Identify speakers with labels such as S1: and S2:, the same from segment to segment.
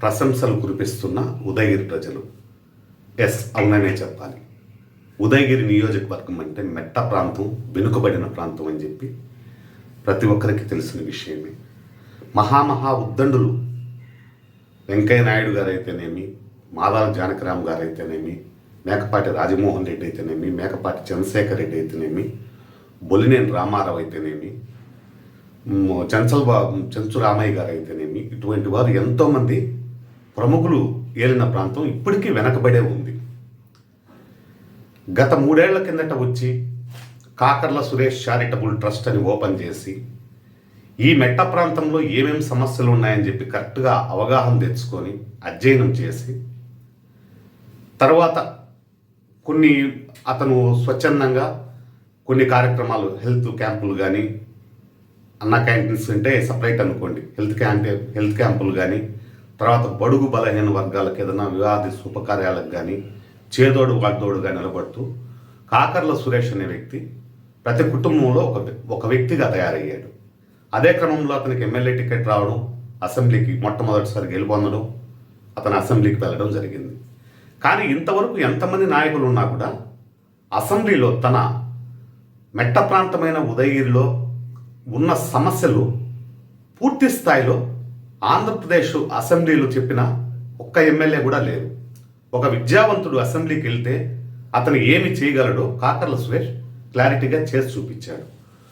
S1: ప్రశంసలు కురిపిస్తున్న ఉదయగిరి ప్రజలు. ఎస్ అవుననే చెప్పాలి. ఉదయగిరి నియోజకవర్గం అంటే మెట్ట ప్రాంతం వెనుకబడిన ప్రాంతం అని చెప్పి ప్రతి ఒక్కరికి తెలిసిన విషయమే. మహామహా ఉద్దండులు. వెంకయ్య నాయుడు గారైతేనేమి మాదాల జానకరామ్ గారు అయితేనేమి మేకపాటి రాజమోహన్ రెడ్డి అయితేనేమి మేకపాటి చంద్రశేఖర్ రెడ్డి అయితేనేమి బొలినేని రామారావు అయితేనేమి మ్, చంచల్ చెంచు రామయ్య గారు అయితేనేమి ఇటువంటి వారు ఎంతోమంది ప్రముఖులు ఏలిన ప్రాంతం ఇప్పటికీ వెనకబడే ఉంది. గత మూడేళ్ళ కిందట వచ్చి కాకర్ల సురేష్ చారిటబుల్ ట్రస్ట్ అని ఓపెన్ చేసి ఈ మెట్ట ప్రాంతంలో ఏమేమి సమస్యలు ఉన్నాయని చెప్పి కరెక్ట్గా అవగాహన తెచ్చుకొని అధ్యయనం చేసి తర్వాత కొన్ని అతను స్వచ్ఛందంగా కొన్ని కార్యక్రమాలు హెల్త్ క్యాంపులు కానీ అన్న క్యాంటీన్స్ అంటే సపరేట్ అనుకోండి హెల్త్ క్యాంప్ హెల్త్ క్యాంపులు కానీ తర్వాత బడుగు బలహీన వర్గాలకు ఏదైనా వివాది శుభకార్యాలకు కానీ చేదోడు వాగ్దోడుగా నిలబడుతూ కాకర్ల సురేష్ అనే వ్యక్తి ప్రతి కుటుంబంలో ఒక ఒక వ్యక్తిగా తయారయ్యాడు. అదే క్రమంలో అతనికి ఎమ్మెల్యే టికెట్ రావడం అసెంబ్లీకి మొట్టమొదటిసారి గెలుపొందడం అతను అసెంబ్లీకి వెళ్ళడం జరిగింది. కానీ ఇంతవరకు ఎంతమంది నాయకులు ఉన్నా కూడా అసెంబ్లీలో తన మెట్ట ప్రాంతమైన ఉదయగిరిలో ఉన్న సమస్యలు పూర్తి స్థాయిలో ఆంధ్రప్రదేశ్ అసెంబ్లీలో చెప్పిన ఒక్క ఎమ్మెల్యే కూడా లేరు ఒక విద్యావంతుడు అసెంబ్లీకి వెళ్తే అతను ఏమి చేయగలడో కాకర్ల సురేష్ క్లారిటీగా చేసి చూపించాడు.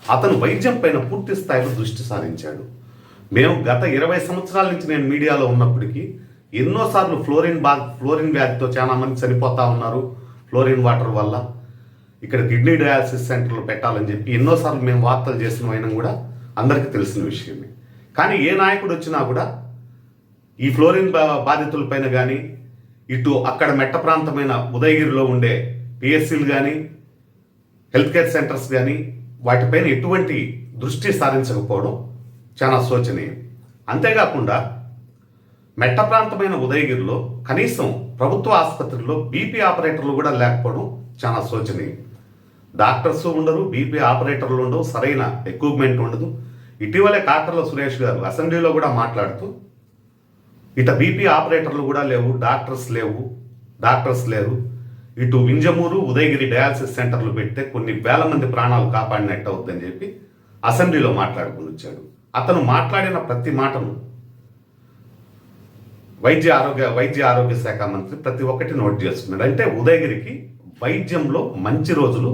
S1: అతను వైద్యం పైన పూర్తి స్థాయిలో దృష్టి సారించాడు. మేము గత ఇరవై సంవత్సరాల నుంచి నేను మీడియాలో ఉన్నప్పటికీ ఎన్నోసార్లు ఫ్లోరిన్ బా ఫ్లోరిన్ వ్యాధితో చాలా మంది చనిపోతా ఉన్నారు. ఫ్లోరిన్ వాటర్ వల్ల ఇక్కడ కిడ్నీ డయాలసిస్ సెంటర్లు పెట్టాలని చెప్పి ఎన్నోసార్లు మేము వార్తలు చేసిన అయినా కూడా అందరికీ తెలిసిన విషయమే. కానీ ఏ నాయకుడు వచ్చినా కూడా ఈ ఫ్లోరిన్ బా- బాధితులపైన కానీ ఇటు అక్కడ మెట్ట ప్రాంతమైన ఉదయగిరిలో ఉండే పిఎస్సీలు కానీ హెల్త్ కేర్ సెంటర్స్ కానీ వాటిపైన ఎటువంటి దృష్టి సారించకపోవడం చాలా శోచనీయం. అంతేకాకుండా మెట్ట ప్రాంతమైన ఉదయగిరిలో కనీసం ప్రభుత్వ ఆసుపత్రిలో బీపీ ఆపరేటర్లు కూడా లేకపోవడం చాలా శోచనీయం. డాక్టర్స్ ఉండరు బీపీ ఆపరేటర్లు ఉండవు సరైన ఎక్విప్మెంట్ ఉండదు. ఇటీవలే కాకర్ల సురేష్ గారు అసెంబ్లీలో కూడా మాట్లాడుతూ ఇట బీపీ ఆపరేటర్లు కూడా లేవు డాక్టర్స్ లేవు డాక్టర్స్ లేరు. ఇటు వింజమూరు ఉదయగిరి డయాలసిస్ సెంటర్లు పెడితే కొన్ని వేల మంది ప్రాణాలు కాపాడినట్టు అవుతుందని చెప్పి అసెంబ్లీలో మాట్లాడుకుని వచ్చాడు. అతను మాట్లాడిన ప్రతి మాటను వైద్య ఆరోగ్య వైద్య ఆరోగ్య శాఖ మంత్రి ప్రతి ఒక్కటి నోట్ చేస్తున్నాడు. అంటే ఉదయగిరికి వైద్యంలో మంచి రోజులు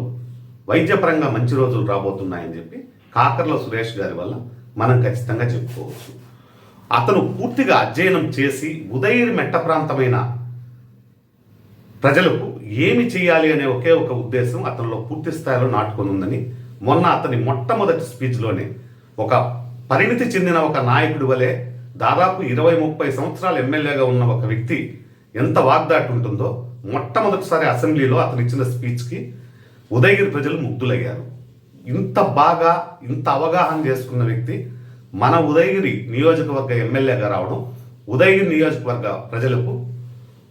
S1: వైద్యపరంగా మంచి రోజులు రాబోతున్నాయని చెప్పి కాకర్ల సురేష్ గారి వల్ల మనం ఖచ్చితంగా చెప్పుకోవచ్చు. అతను పూర్తిగా అధ్యయనం చేసి ఉదయగిరి మెట్ట ప్రాంతమైన ప్రజలకు ఏమి చేయాలి అనే ఒకే ఒక ఉద్దేశం అతనిలో పూర్తి స్థాయిలో నాటుకొని ఉందని మొన్న అతని మొట్టమొదటి స్పీచ్లోనే ఒక పరిణితి చెందిన ఒక నాయకుడి వలె దాదాపు ఇరవై ముప్పై సంవత్సరాలు ఎమ్మెల్యేగా ఉన్న ఒక వ్యక్తి ఎంత వాగ్దాటి ఉంటుందో మొట్టమొదటిసారి అసెంబ్లీలో అతను ఇచ్చిన స్పీచ్కి ఉదయగిరి ప్రజలు ముగ్ధులయ్యారు. ఇంత బాగా ఇంత అవగాహన చేసుకున్న వ్యక్తి మన ఉదయగిరి నియోజకవర్గ ఎమ్మెల్యేగా రావడం ఉదయగిరి నియోజకవర్గ ప్రజలకు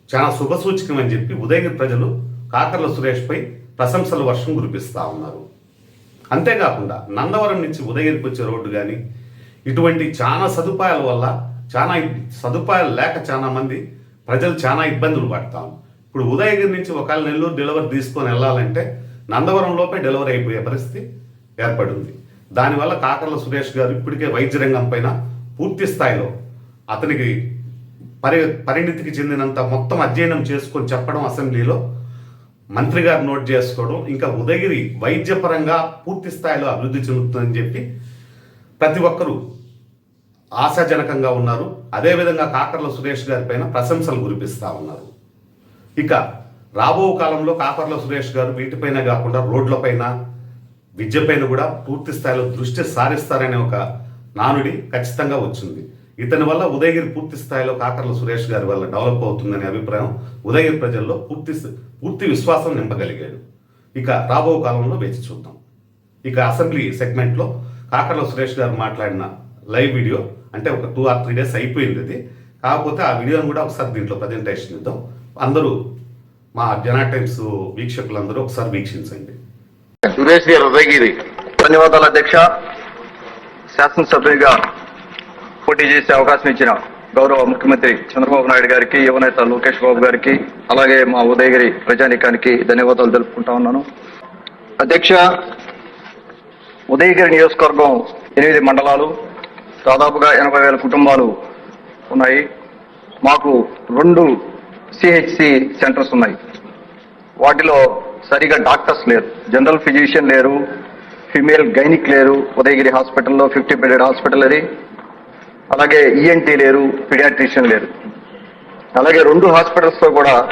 S1: చాలా శుభసూచకం అని చెప్పి ఉదయగిరి ప్రజలు కాకర్ల సురేష్పై ప్రశంసల వర్షం కురిపిస్తూ ఉన్నారు. అంతేకాకుండా నందవరం నుంచి ఉదయగిరికి వచ్చే రోడ్డు కానీ ఇటువంటి చాలా సదుపాయాల వల్ల చాలా సదుపాయాలు లేక చాలా మంది ప్రజలు చాలా ఇబ్బందులు పడతాం ఇప్పుడు ఉదయగిరి నుంచి ఒకవేళ నెల్లూరు డెలివరీ తీసుకొని వెళ్ళాలంటే నందవరం లోపే డెలివరీ అయిపోయే పరిస్థితి ఏర్పడింది. దానివల్ల కాకర్ల సురేష్ గారు ఇప్పటికే వైద్య రంగం పైన పూర్తి స్థాయిలో అతనికి పరి పరిణితికి చెందినంత మొత్తం అధ్యయనం చేసుకొని చెప్పడం అసెంబ్లీలో మంత్రి గారు నోట్ చేసుకోవడం ఇంకా ఉదయగిరి వైద్యపరంగా పూర్తి స్థాయిలో అభివృద్ధి చెందుతుందని చెప్పి ప్రతి ఒక్కరూ ఆశాజనకంగా ఉన్నారు. అదేవిధంగా కాకర్ల సురేష్ గారి పైన ప్రశంసలు కురిపిస్తూ ఉన్నారు. ఇక రాబో కాలంలో కాపర్ల సురేష్ గారు వీటిపైన కాకుండా రోడ్లపైన విద్యపైన కూడా పూర్తి స్థాయిలో దృష్టి సారిస్తారనే ఒక నానుడి ఖచ్చితంగా వచ్చింది. ఇతని వల్ల ఉదయగిరి పూర్తి స్థాయిలో కాకర్ల సురేష్ గారి వల్ల డెవలప్ అవుతుందనే అభిప్రాయం ఉదయగిరి ప్రజల్లో పూర్తి పూర్తి విశ్వాసం నింపగలిగాడు. ఇక రాబో కాలంలో వేచి చూద్దాం. ఇక అసెంబ్లీ సెగ్మెంట్లో కాకర్ల సురేష్ గారు మాట్లాడిన లైవ్ వీడియో అంటే ఒక టూ ఆర్ త్రీ డేస్ అయిపోయింది అది. కాకపోతే ఆ వీడియోని కూడా ఒకసారి దీంట్లో ప్రజెంటేషన్ ఇద్దాం. అందరూ మా జనా టైమ్స్ వీక్షకులందరూ ఒకసారి వీక్షించండి.
S2: సురేష్ గారు ఉదయగిరి.
S3: ధన్యవాదాలు అధ్యక్ష. శాసనసభ్యుడిగా పోటీ చేసే అవకాశం ఇచ్చిన గౌరవ ముఖ్యమంత్రి చంద్రబాబు నాయుడు గారికి యువనేత లోకేష్ బాబు గారికి అలాగే మా ఉదయగిరి ప్రజానీకానికి ధన్యవాదాలు తెలుపుకుంటా ఉన్నాను. అధ్యక్ష ఉదయగిరి నియోజకవర్గం ఎనిమిది మండలాలు దాదాపుగా ఎనభై వేల కుటుంబాలు ఉన్నాయి. మాకు రెండు సిహెచ్సి సెంటర్స్ ఉన్నాయి. వాటిలో సరిగా డాక్టర్స్ లేరు. జనరల్ ఫిజిషియన్ లేరు. ఫిమేల్ గైనిక్ లేరు. ఉదయగిరి హాస్పిటల్లో ఫిఫ్టీ బెడెడ్ హాస్పిటల్ అది. అలాగే ఈఎన్టీ లేరు. పిడియాట్రిషియన్ లేరు. అలాగే రెండు హాస్పిటల్స్లో కూడా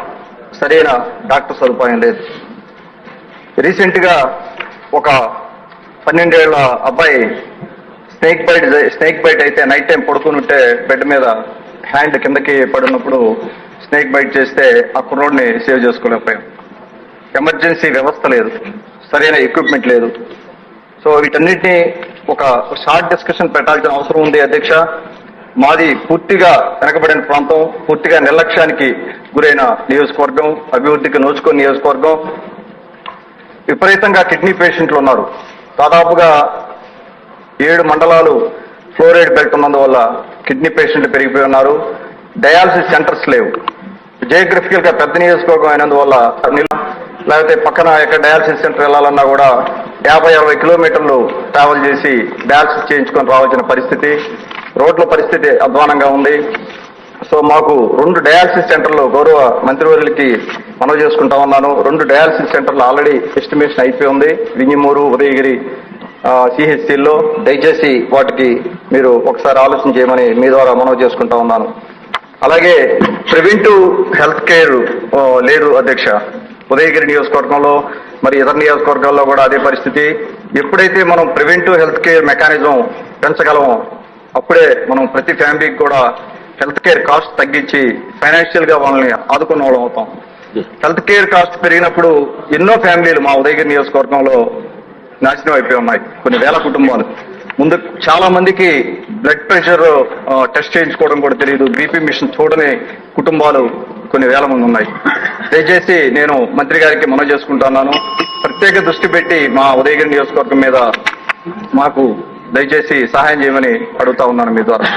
S3: సరైన డాక్టర్ సదుపాయం లేదు. రీసెంట్గా ఒక పన్నెండేళ్ళ అబ్బాయి స్నేక్ బైట్ స్నేక్ బైట్ అయితే నైట్ టైం పడుకుని ఉంటే బెడ్ మీద హ్యాండ్ కిందకి పడినప్పుడు స్నేక్ బైట్ చేస్తే ఆ కుర్రోడ్ని సేవ్ చేసుకోలేకపోయాం ఎమర్జెన్సీ వ్యవస్థ లేదు. సరైన ఎక్విప్మెంట్ లేదు. సో వీటన్నిటిని ఒక షార్ట్ డిస్కషన్ పెట్టాల్సిన అవసరం ఉంది అధ్యక్ష. మాది పూర్తిగా వెనకబడిన ప్రాంతం పూర్తిగా నిర్లక్ష్యానికి గురైన నియోజకవర్గం అభివృద్ధికి నోచుకుని నియోజకవర్గం. విపరీతంగా కిడ్నీ పేషెంట్లు ఉన్నారు. దాదాపుగా ఏడు మండలాలు ఫ్లోరైడ్ బెల్ట్ ఉన్నందువల్ల కిడ్నీ పేషెంట్లు పెరిగిపోయి ఉన్నారు. డయాలసిస్ సెంటర్స్ లేవు. జియోగ్రఫికల్గా పెద్ద నియోజకవర్గం అయినందువల్ల లేకపోతే పక్కన ఎక్కడ డయాలసిస్ సెంటర్ వెళ్ళాలన్నా కూడా యాభై అరవై కిలోమీటర్లు ట్రావెల్ చేసి డయాలసిస్ చేయించుకొని రావాల్సిన పరిస్థితి రోడ్ల పరిస్థితి అధ్వానంగా ఉంది. సో మాకు రెండు డయాలసిస్ సెంటర్లు గౌరవ మంత్రివర్యులకి మనవి చేసుకుంటా ఉన్నాను. రెండు డయాలసిస్ సెంటర్లు ఆల్రెడీ ఎస్టిమేషన్ అయిపోయి ఉంది. వింగిమూరు ఉదయగిరి సిహెచ్సిల్లో. దయచేసి వాటికి మీరు ఒకసారి ఆలోచన చేయమని మీ ద్వారా మనవి చేసుకుంటా ఉన్నాను. అలాగే ప్రివెంటివ్ హెల్త్ కేర్ లేదు అధ్యక్ష. ఉదయగిరి నియోజకవర్గంలో మరి ఇతర నియోజకవర్గాల్లో కూడా అదే పరిస్థితి. ఎప్పుడైతే మనం ప్రివెంటివ్ హెల్త్ కేర్ మెకానిజం పెంచగలమో అప్పుడే మనం ప్రతి ఫ్యామిలీకి కూడా హెల్త్ కేర్ కాస్ట్ తగ్గించి ఫైనాన్షియల్గా వాళ్ళని ఆదుకున్న వాళ్ళం అవుతాం. హెల్త్ కేర్ కాస్ట్ పెరిగినప్పుడు ఎన్నో ఫ్యామిలీలు మా ఉదయగిరి నియోజకవర్గంలో నాశనం అయిపోయి ఉన్నాయి. కొన్ని వేల కుటుంబాలు. ముందు చాలా మందికి బ్లడ్ ప్రెషర్ టెస్ట్ చేయించుకోవడం కూడా తెలియదు బీపీ మిషన్ చూడని కుటుంబాలు కొన్ని వేల మంది ఉన్నాయి. దయచేసి నేను మంత్రి గారికి మనవి చేసుకుంటున్నాను. ప్రత్యేక దృష్టి పెట్టి మా ఉదయగిరి నియోజకవర్గం మీద మాకు దయచేసి సహాయం చేయమని అడుగుతా ఉన్నాను మీ ద్వారా.